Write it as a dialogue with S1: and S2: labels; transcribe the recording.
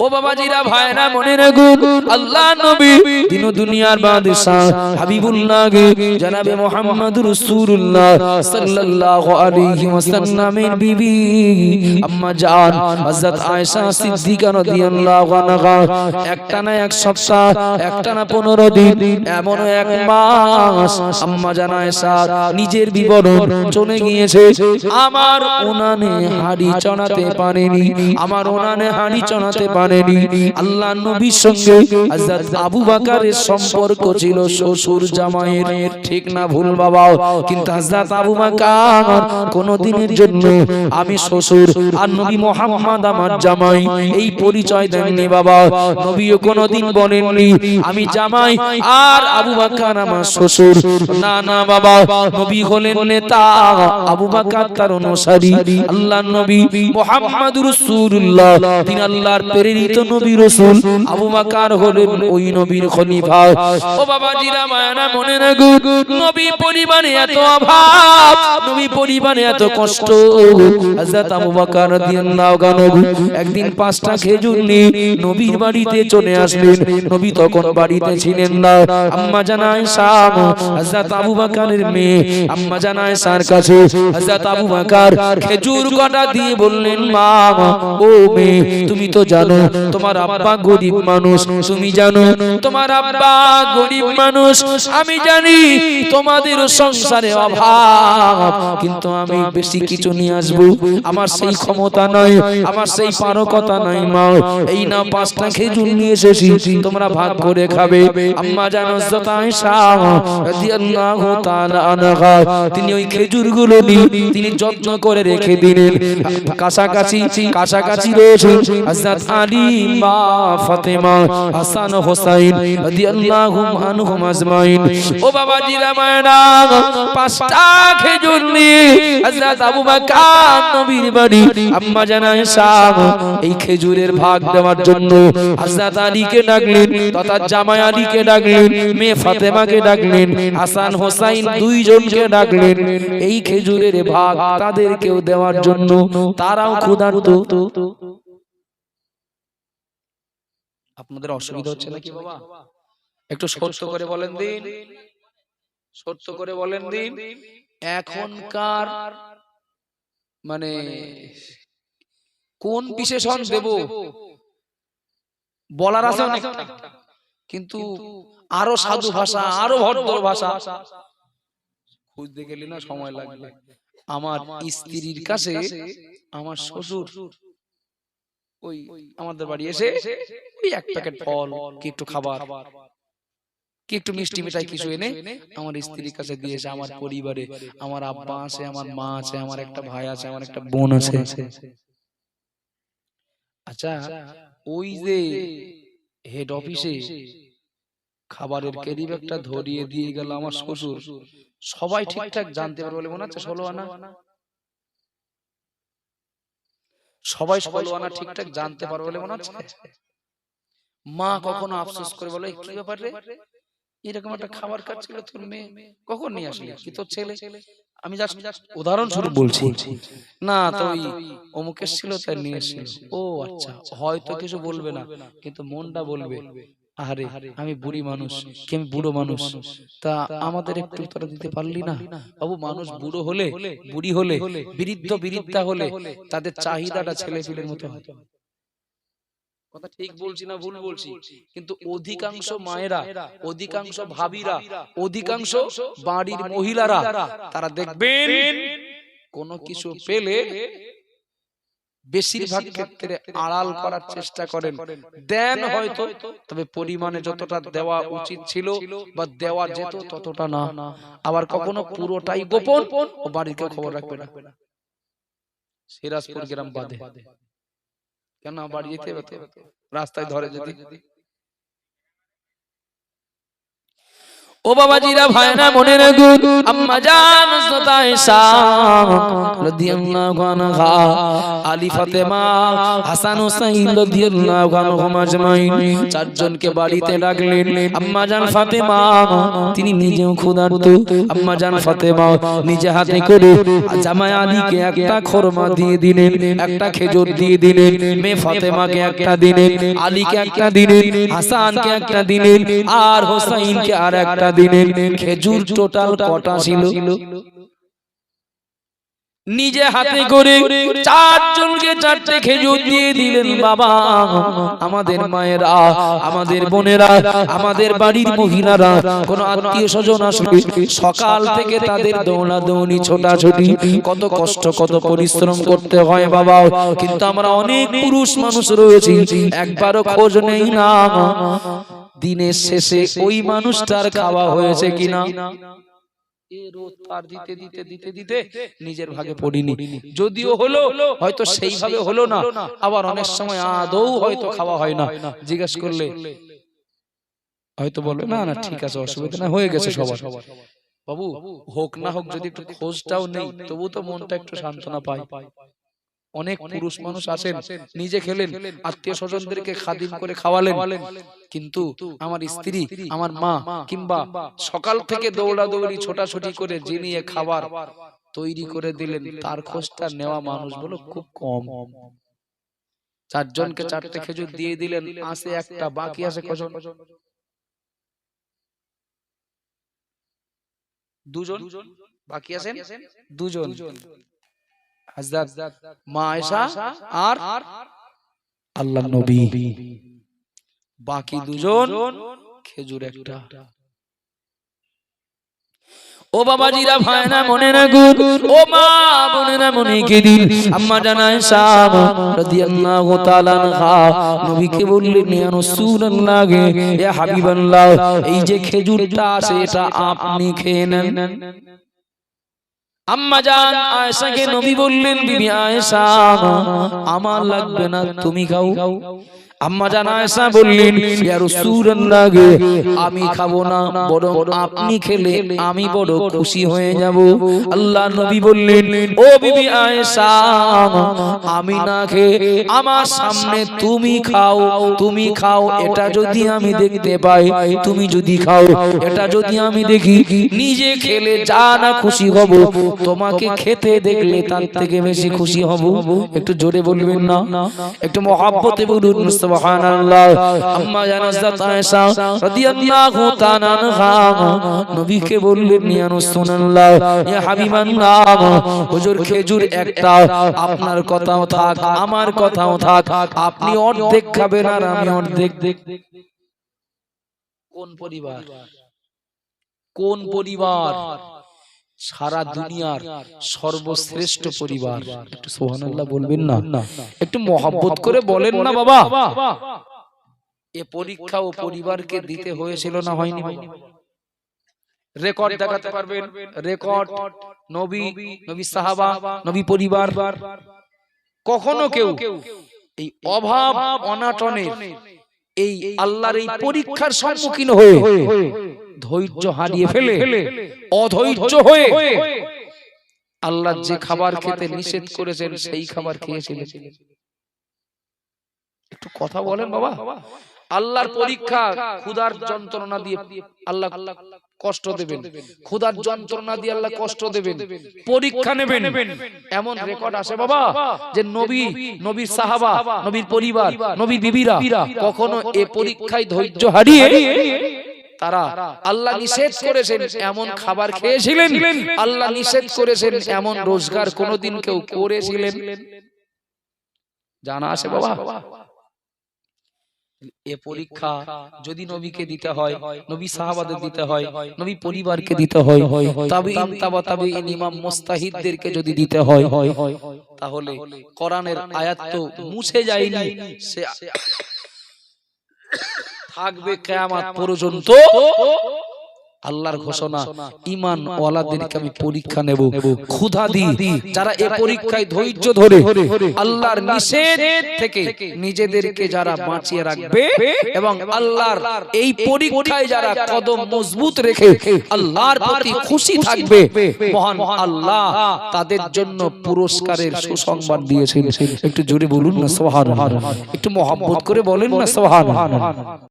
S1: ও বাবাজিরা ভাইরা মনে রাখুন আল্লাহ নবী দিন দুনিয়ার বাদশাহ হাবিবুল্লাহ জনাবে মুহাম্মদ রাসূলুল্লাহ সাল্লাল্লাহু আলাইহি ওয়াসাল্লামের বিবি আম্মা জান হযরত আয়েশা সিদ্দিকা রাদিয়াল্লাহু আনহা একটা না এক সপ্তাহ একটা না 15 দিন এমন এক মাস আম্মা জান আয়েশা নিজের বিবরণ চলে গিয়েছে আমার উনানে হাড়ি চড়াতে পারেনি আমার উনানে হাড়ি চড়াতে পারেনি আল্লাহ নবীর সঙ্গে হযরত আবু বকরের সম্পর্ক ছিল শ্বশুর জামাইয়ের ঠিক না ভুল বাবা কিন্তু হযরত আবু বকর কোন দিনের জন্য আমি শ্বশুর আর নবী মোহাম্মদ আমার জামাই এই পরিচয় দেননি বাবা নবীও কোনদিন বলেননি আমি জামাই আর আবু বকর আমার শ্বশুর। না না বাবা নবী হলেন নেতা আবু বকর তার অনুসারী। আল্লাহ নবী মুহাম্মদ রাসূলুল্লাহ। তিনি আল্লাহর প্রেরিত নবী রাসূল। আবু বকর হলেন ওই নবীর খলিফা। ও বাবা জিরা মায়ানা মনে রাখুন নবী পরিবারে এত অভাব নবী পরিবারে এত কষ্ট। হযরত আবু বকর রাদিয়াল্লাহু আনহু একদিন পাঁচটা খেজুর নিয়ে নবীর বাড়িতে চলে আসলেন। নবী তখন বাড়িতে ছিলেন না। আম্মা জানা আয়েশা হযরত আবু বকরের মেয়ে। আম্মা জানা আয়েশার কাছে হযরত আবু বকর খেজুর কটা দিয়ে বললেন মা ও মেয়ে তুমি তো জানো তোমার আব্বা গরিব মানুষ, তুমি জানো, তোমার আব্বা গরিব মানুষ, আমি জানি তোমাদের সংসারে অভাব, কিন্তু আমি বেশি কিছু নিয়ে আসব। আমার সেই ক্ষমতা নাই, আমার সেই পারকতা নাই, মা। এই না পাঁচটা খেজুর নিয়ে এসেছি, তোমরা ভাগ করে খাবে। আম্মা জানো তিনি ওই খেজুরগুলো নিয়ে তিনি যত্ন করে রেখে দিলেন। কাছাকাছি কাছাকাছি রয়েছে হযরত ফাতেমা হাসান হোসাইন আনহুম আজমাইন। ও বাবা পাঁচটা খেজুর নিয়ে হযরত আবু বকর নবীর বাড়ি। আম্মা এই খেজুরের ভাগ দেওয়ার জন্য হযরত আলীকে ডাকলেন, তথা জামাই আলীকে ডাকলেন, মেয়ে ফাতেমাকে ডাকলেন, হাসান হোসাইন দুইজনকে ডাকলেন। এই খেজুরের ভাগ তাদেরকেও দেওয়ার জন্য তারাও ক্ষুধার্ত। আপনাদের অসুবিধা হচ্ছে নাকি বাবা? একটু সত্য করে বলেন দিন। সত্য করে বলেন দিন। এখনকার মানে কোন বিশেষণ দেব? বলার আছে অনেকটা কিন্তু আরও সাধু ভাষা আরও ভদ্র ভাষা। খুঁজতে গেলে না সময় লাগবে। আমার স্ত্রীর কাছে আমার শ্বশুর ওই আমাদের বাড়ি এসে ওই এক প্যাকেট ফল কি একটু খাবার কি একটু মিষ্টি মিঠাই কিছু এনে আমার স্ত্রীর কাছে দিয়েছে আমার পরিবারে আমার আব্বা আছে আমার মা আছে আমার একটা ভাই আছে আমার একটা বোন আছে। আচ্ছা ওই যে হেড অফিসে খাবারের ক্যারি ব্যাগটা ধরিয়ে দিয়ে গেল আমার শ্বশুর। সবাই ঠিকঠাক জানতে পারবে বলে মনে হচ্ছে ষোলো আনা সবাই ষোলো আনা ঠিকঠাক জানতে পারবে বলে মনে হচ্ছে? মা কখনো আফসোস করে বলে কি ব্যাপার? রে এরকম একটা খাবার খাচ্ছিল তোর মেয়ে? কখন নিয়ে আসলি? কি তোর ছেলে? আমি জাস্ট উদাহরণস্বরূপ বলছি। না তো ওই অমুক এসেছিল তাই নিয়ে এসেছিল ও আচ্ছা হয়তো কিছু বলবে না কিন্তু মনটা বলবে আরে আমি বুড়ি মানুষ কি আমি বুড়ো মানুষ? তা আমাদের একটু তোরা দিতে পারলি না? বাবু মানুষ বুড়ো হলে বুড়ি হলে বৃদ্ধ বৃদ্ধা হলে তাদের চাহিদাটা ছেলে পিলের মতো হয় কথা ঠিক বলছি না ভুল বলছি। কিন্তু অধিকাংশ মায়েরা অধিকাংশ ভাবিরা অধিকাংশ বাড়ির মহিলারা তারা দেখবেন কোনো কিছু পেলে বেশিরভাগ ক্ষেত্রে আড়াল করার চেষ্টা করেন। দেন হয়তো তবে পরিমাণে যতটা দেওয়া উচিত ছিল বা দেওয়া যেত ততটা না। আবার কখনো পুরোটাই গোপন ও বাড়ির কেউ খবর রাখবে না। সিরাজপুর গ্রাম বাদে। কেন বাড়ি যেতে হবে। রাস্তায় ধরে যদি ও বাবাজিরা ভাইরা মনে রাখুন আম্মা জান রাদিয়াল্লাহু আনহা আলী ফাতেমা হাসান হুসাইন রাদিয়াল্লাহু আনহুম আজমাইন। চারজনকে বাড়িতে আম্মা জান ফাতেমা তিনি নিজেও ক্ষুধার্ত। আম্মা জান ফাতেমা নিজে হাতে করে জামাই আলীকে একটা খরমা দিয়ে দিলেন একটা খেজুর দিয়ে দিলেন মেয়ে ফাতেমাকে একটা দিলেন আলীকে একটা দিলেন হাসানকে একটা দিলেন আর হোসাইনকে আর একটা দিলেন খেজুর টোটাল কটা ছিল? নিজে হাতে করে চারজনকে চারটে খেজুর দিয়ে দিলেন বাবা। আমাদের মায়েরা আমাদের বোনেরা আমাদের বাড়ির মহিলারা কোন আত্মীয় স্বজন আসবে সকাল থেকে তাদের দৌড়া দৌড়ি ছোটাছুটি কত কষ্ট কত পরিশ্রম করতে হয় বাবা কিন্তু আমরা অনেক পুরুষ মানুষ রয়েছি একবারও খোঁজ নেই না। দিনের শেষে ওই মানুষটার খাওয়া হয়েছে কিনা? এ রোদ পার দিতে দিতে দিতে দিতে নিজের ভাগে পড়িনি। যদিও হলো হয়তো সেইভাবে হলো না। আবার অনেক সময় আদৌ হয়তো খাওয়া হয় না। জিজ্ঞেস করলে হয়তো বলবে না না ঠিক আছে অসুবিধা না হয়ে গেছে সবার। বাবু হোক না হোক যদি একটু খোঁজটাও নেই তবু তো মনটা একটু সান্ত্বনা পায়। অনেক পুরুষ মানুষ আছেন নিজে খেলেন আত্মীয় স্বজনদেরকে খাদিম করে খাওয়ালেন। কিন্তু আমার স্ত্রী আমার মা কিংবা সকাল থেকে দৌড়াদৌড়ি ছোটাছুটি করে যে নিয়ে খাবার তৈরি করে দিলেন। তার খোঁজটা নেওয়া মানুষ বলো খুব কম। চারজনকে চারটে খেজুর দিয়ে দিলেন আসে একটা বাকি আছে কজন? দুজন? বাকি আছেন দুজন। হযরত মা আয়েশা আর আল্লাহ নবী। বাকি দুজন খেজুর একটা। ও বাবাজিরা ভাইনা মনে রাখুন ও মা বোনেরা মনে কে দিন আম্মা জানায় রাদিয়াল্লাহু তাআলা আনহা। নবীকে বললেন ইয়া রাসূলুল্লাহ ইয়া হাবিবাল্লাহ এই যে খেজুরটা আছে এটা আপনি খেয়ে নেন। আম্মা জান আয়েশাকে নবী বললেন বিবি আয়েশা আমার লাগবে না তুমি খাও। আম্মা জান আয়েশা বললেন ইয়া রাসূলুল্লাহ আমি খাব না বরং আপনি খেলে আমি বড় খুশি হয়ে যাব। আল্লাহ নবী বললেন ও বিবি আয়েশা আমি না খেয়ে আমার সামনে তুমি খাও তুমি খাও এটা যদি আমি দেখতে পাই তুমি যদি খাও এটা যদি আমি দেখি নিজে খেলে যা না খুশি হব তোমাকে খেতে দেখলে তার থেকে বেশি খুশি হব। একটু জোরে বলবেন না? একটু মহাব্বতে বলুন সুবহানাল্লাহ। আম্মা জানাজাত আয়েশা রাদিয়াল্লাহু তাআলা আনহা। নবীকে বললেন, ইয়া রাসূলুল্লাহ, ইয়া হাবিবাল্লাহ, হুজুর খেজুর একটা, আপনার কথাও থাক, আমার কথাও থাক, আপনি অর্ধেক খাবেন আর আমি অর্ধেক কোন পরিবার? কোন পরিবার? সারা দুনিয়ার সর্বশ্রেষ্ঠ পরিবার। একটু সোহানাল্লাহ বলবেন না। একটু মহাব্বত করে বলেন না বাবা। এ পরীক্ষা ও পরিবারকে দিতে হয়েছিল না হয়নি রেকর্ড দেখাতে পারবেন। রেকর্ড নবী নবী সাহাবা নবী পরিবার। কখনো কেউ এই অভাব অনাটনের এই আল্লাহর এই পরীক্ষার সম্মুখীন হয়ে ধৈর্য হারিয়ে ফেলে অধৈর্য হয়ে আল্লাহ যে খাবার খেতে নিষেধ করেছেন সেই খাবার খেয়েছিলেন। একটু কথা বলেন বাবা। আল্লাহর পরীক্ষা ক্ষুধার যন্ত্রণা দিয়ে আল্লাহ কষ্ট দেবেন। ক্ষুধার যন্ত্রণা দিয়ে আল্লাহ কষ্ট দেবেন। পরীক্ষা নেবেন। এমন রেকর্ড আছে বাবা যে নবী নবীর সাহাবা নবীর পরিবার নবীর বিবিরা কখনো এ পরীক্ষায় ধৈর্য হারিয়ে তারা আল্লাহ নিষেধ করেছেন এমন খাবার খেয়েছিলেন। আল্লাহ নিষেধ করেছেন এমন রোজগার কোনোদিন কেউ করেছিলেন। জানা আছে বাবা। এ পরীক্ষা যদি নবীকে দিতে হয় নবী সাহাবাদের দিতে হয় নবী পরিবারকে দিতে হয় তবে তাবা তবে ইমাম মুস্তাহিদদেরকে যদি দিতে হয় তাহলে কোরআনের আয়াত তো মুছে যায়নি সে থাকবে কিয়ামত পর্যন্ত আল্লাহর ঘোষণা ইমান ওয়ালাদেরকে আমি পরীক্ষা নেব ক্ষুধা দি যারা এই পরীক্ষায় ধৈর্য ধরে আল্লাহর নিষেধ থেকে নিজেদেরকে যারা বাঁচিয়ে রাখবে এবং আল্লাহর এই পরীক্ষায় যারা কদম মজবুত রেখে আল্লাহর প্রতি খুশি থাকবে মহান আল্লাহ তাদের জন্য পুরস্কারের সুসংবাদ দিয়েছেন। একটু জোরে বলুন না সোহান একটু মহাব্বত করে বলেন না সোহান